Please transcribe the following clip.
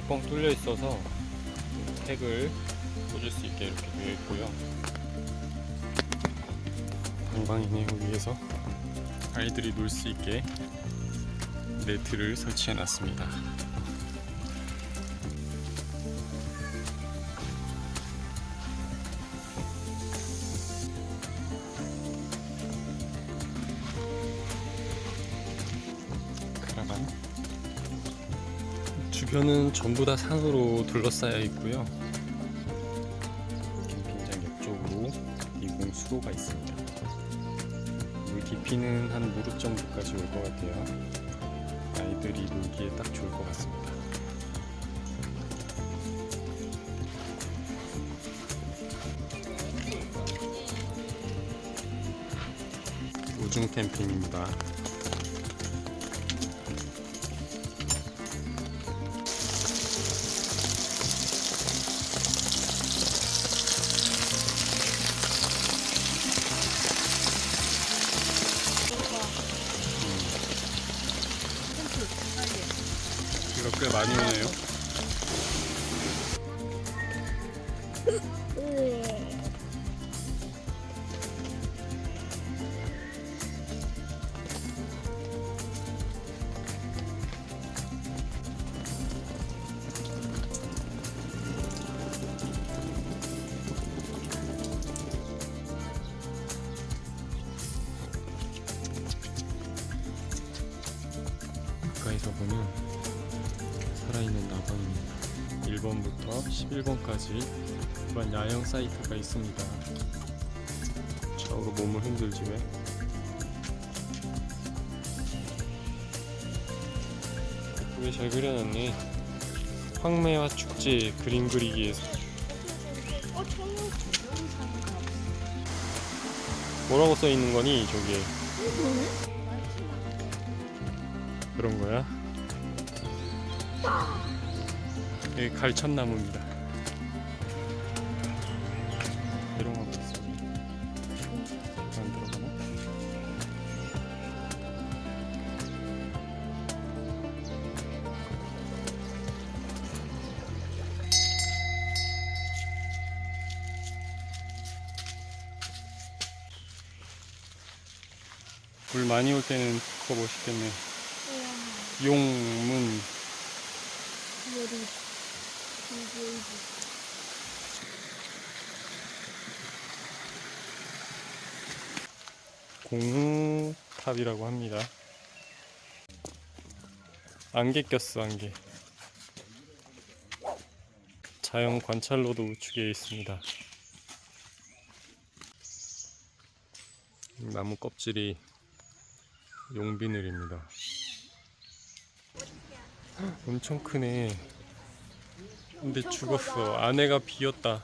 뻥뻥 뚫려 있어서 택을 꽂을 수 있게 이렇게 되어 있고요. 방방이네 위에서 아이들이 놀 수 있게 네트를 설치해 놨습니다. 주변은 전부 다 산으로 둘러싸여 있고요. 캠핑장 옆쪽으로 미공 수로가 있습니다. 물 깊이는 한 무릎 정도까지 올 것 같아요. 아이들이 놀기에 딱 좋을 것 같습니다. 우중 캠핑입니다. 꽤 많이 오네요. 가까이서 보면 살아있는 나방입니다. 1번부터 11번까지 그런 야영 사이트가 있습니다. 좌우로 몸을 흔들지 왜? 예쁘게 잘 그려놨네. 황매와 축제 그림 그리기에서 어. 뭐라고 써 있는 거니 저기에 그런 거야? 여기 갈천나무입니다. 이동하고 있습니다. 안 들어가나? 물 많이 올 때는 그거 멋있겠네. 용문 머리. 이게 공무탑이라고 합니다. 안개 꼈어 안개. 자연 관찰로도 우측에 있습니다. 나무 껍질이 용비늘입니다. 엄청 크네. 근데 죽었어. 아내가 비었다.